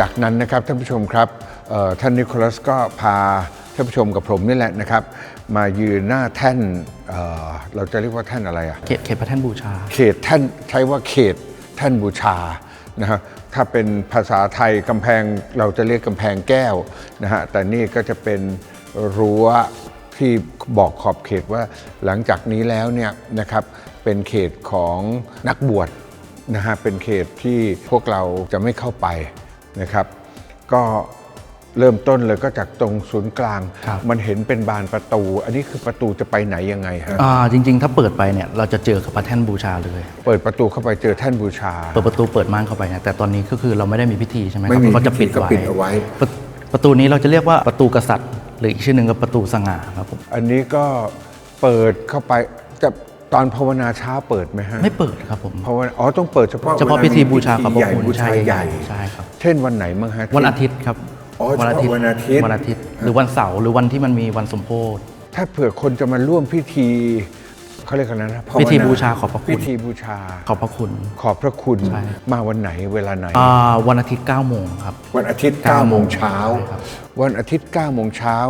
จากนั้นนะครับท่านผู้ชมครับเอ่อท่านนิโคลัสก็พาท่านผู้ชมกับผมนี่แหละนะครับ มายืนหน้าแท่นเอ่อเราจะเรียกว่าแท่นอะไรอะเขตเขตพระแท่นบูชา เขตแท่นใช้ว่าเขตแท่นบูชานะฮะถ้าเป็นภาษาไทยกำแพงเราจะเรียกกำแพงแก้วนะฮะแต่นี่ก็จะเป็นรั้วที่บอกขอบเขตว่าหลังจากนี้แล้วเนี่ยนะครับเป็นเขตของนักบวชนะฮะเป็นเขตที่พวกเราจะไม่เข้าไป นะครับ ก็เริ่มต้นเลยก็จากตรงศูนย์กลาง ครับ มันเห็นเป็นบานประตู อันนี้คือประตูจะไปไหนยังไงฮะอ่าจริง ๆ ถ้าเปิดไปเนี่ยเราจะเจอกับพระแท่นบูชาเลย เปิดประตูเข้าไปเจอแท่นบูชา เปิดประตูเปิดม่านเข้าไปเนี่ยแต่ตอนนี้ก็คือเราไม่ได้มีพิธีใช่ไหมคไม่รับมีเขาจะปิดพิธีก็ไว้ปิดเอาไว้ ประประตูนี้เราจะเรียกว่าประตูกษัตริย์ หรืออีกชื่อหนึ่งก็ประตูสง่าครับผม อันนี้ก็เปิดเข้าไปจะ ตอนภาวนาเช้าเปิดไหมฮะไม่เปิดครับผมภาวนาอ๋อต้องเปิดเฉพาะเฉพาะวลพิธีบูชาขอบพใหระญ่คุณบูชาใหญ่ใช่ครับเช่นวันไหนมั้งฮะวันอาทิตย์ครับอ๋อเฉพาะวันอาทิตย์วันอาทิตย์ หรือวันเสาร์หรือวันที่มันมีวันสมโพธิถ้าเผื่อคนจะมาร่วมพิธีเขาเรียกกันนะภาวนาพิธีบูชาขอบพระคุณพิธีบูชาขอบพระคุณ ขอบพระคุณใช่มาวันไหนเวลาไหนอ่าวันอาทิตย์9โมงครับวันอาทิตย์เก้า9โมโมงงเช้าใช่ครับวันอาทิตย์9โมงเช้า